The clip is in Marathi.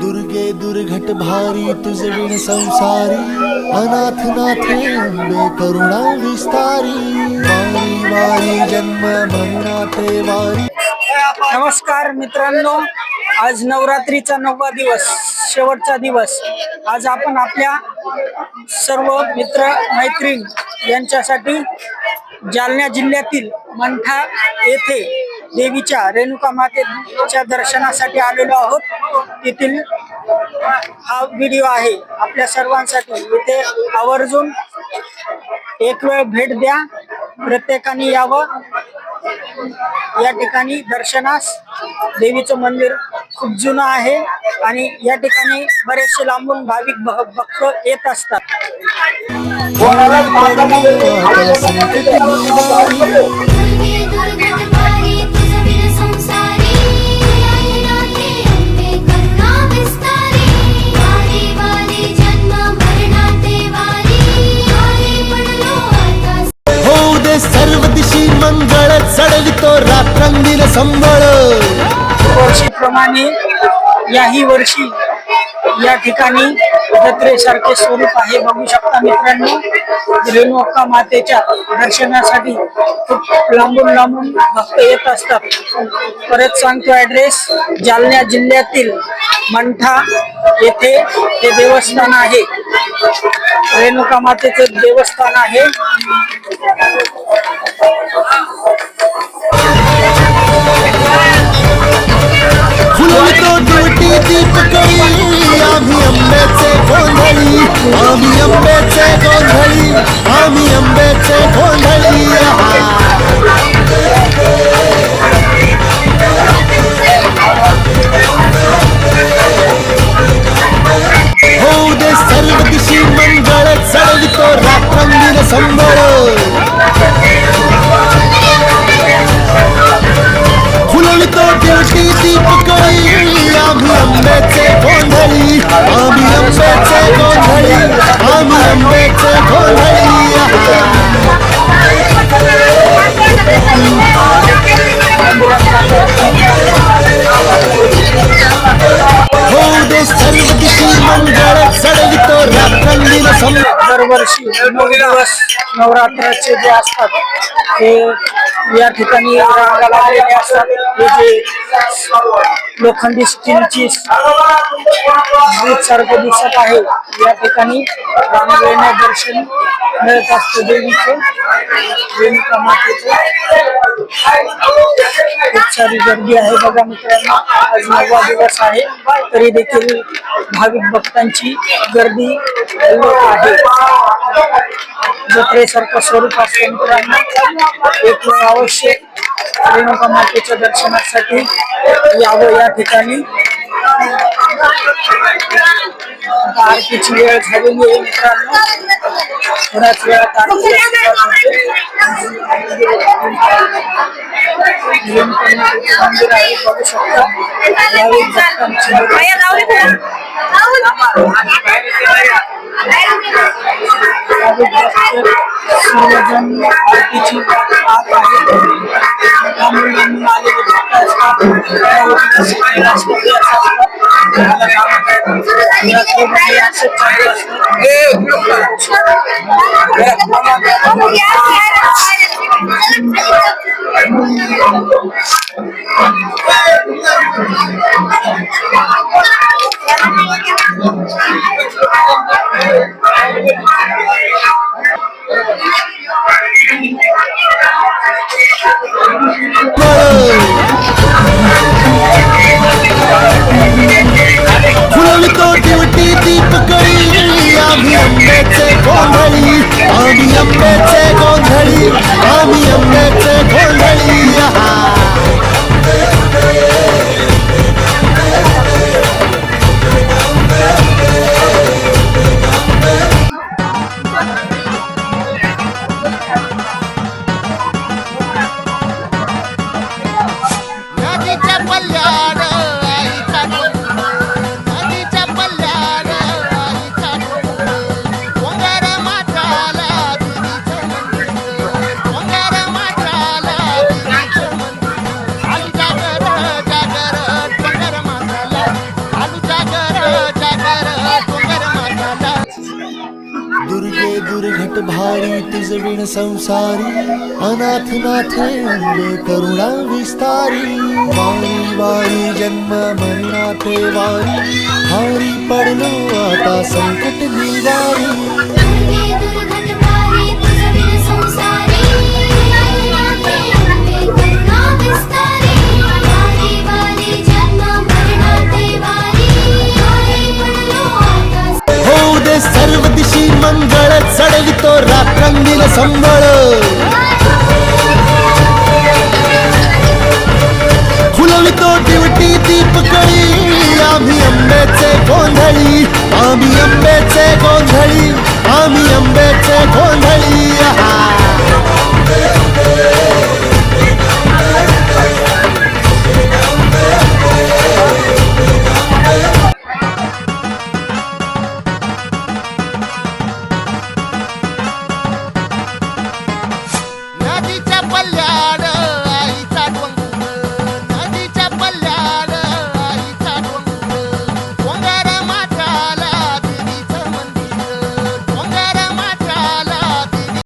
दुर्गे दुर्घट भारी तुझे विण संसारी अनाथ नाथे अंबे करुणा विस्तारी वारी वारी जन्म मरणाते वारी. नमस्कार मित्रांनो आज नवरात्रीचा नववा दिवस शेवटचा दिवस. आज आपण आपल्या सर्व मित्र मैत्रीण यांच्यासाठी जालना जिल्ह्यातील मंठा येथे देवीच्या रेणुका मातेच्या दर्शनासाठी आलेलो आहोत. तेथील हा व्हिडिओ आहे आपल्या सर्वांसाठी. इथे आवर्जून एक वेळ भेट द्या. प्रत्येकाने यावं. या ठिकाणी दर्शनास देवीचं मंदिर खूप जुनं आहे आणि या ठिकाणी बरेचसे लांबून भाविक भ- भक्त येत असतात. कोणाला रात्रंगील संबळ. वर्षीप्रमाणे याही वर्षी या ठिकाणी जत्रेसारखे स्वरूप आहे. बघू शकता मित्रांनो रेणुका मातेच्या दर्शनासाठी खूप लांबून लांबून भक्त येत असतात. परत सांगतो ऍड्रेस जालना जिल्ह्यातील मंठा येथे हे देवस्थान आहे. रेणुका मातेचं देवस्थान आहे. ड्युटी दीपकळी आम्ही आंब्याचे गोंधळी आम्ही आंब्याचे गोंधळी आम्ही आंब्याचे गोंधळी होऊ दे सर्व दिशी मंगळ चढवितो रात्रंगील संबळ. रात्रंगील संबळ दरवर्षी नऊ दिवस नवरात्राचे जे असतात ते या ठिकाणी रांगा लागलेले असतात. हे जे लोखंडी स्टीलची सारखं दिसत आहे या ठिकाणी रांगेने दर्शन मिळत असतं देवीचं रेणुका मातेचं. खूप सारी गर्दी आहे बघा मित्रांनो. आज नववा दिवस आहे तरी देखील भाविक भक्तांची गर्दी आहे. जत्रेसारखं स्वरूप असतं मित्रांनो एक वेळ अवश्य रेणुका मातेच्या दर्शनासाठी यावं या ठिकाणी आरतीची वेळ झालेली आहे मित्रांनो थोड्याच वेळात आरतीला मंदिर आहे बघू शकता यावेळी भक्तांची गर्दी. सर्वजण आरतीची वाट पाहत आहेत. लांबून लांबून आलेले भक्त असतात. त्यावरून राष्ट्रपती फुलवितो दिवटी दीपकळी आम्ही आंब्याचे गोंधळी आम्ही आंब्याचे दुर्घट भारी तुझ विण संसारी अनाथ नाथे अंबे करुणा विस्तारी. वारी वारी जन्म मरणाते वारी. हारी पडलो आता संकट निवारी. सर्व दिशी मंगळ चढवितो रात्रंगील संबळ. फुलवितो दिवटी दीपकळी आम्ही आंब्याचे गोंधळी आम्ही आंब्याचे गोंधळी आम्ही आंब्याचे गोंधळी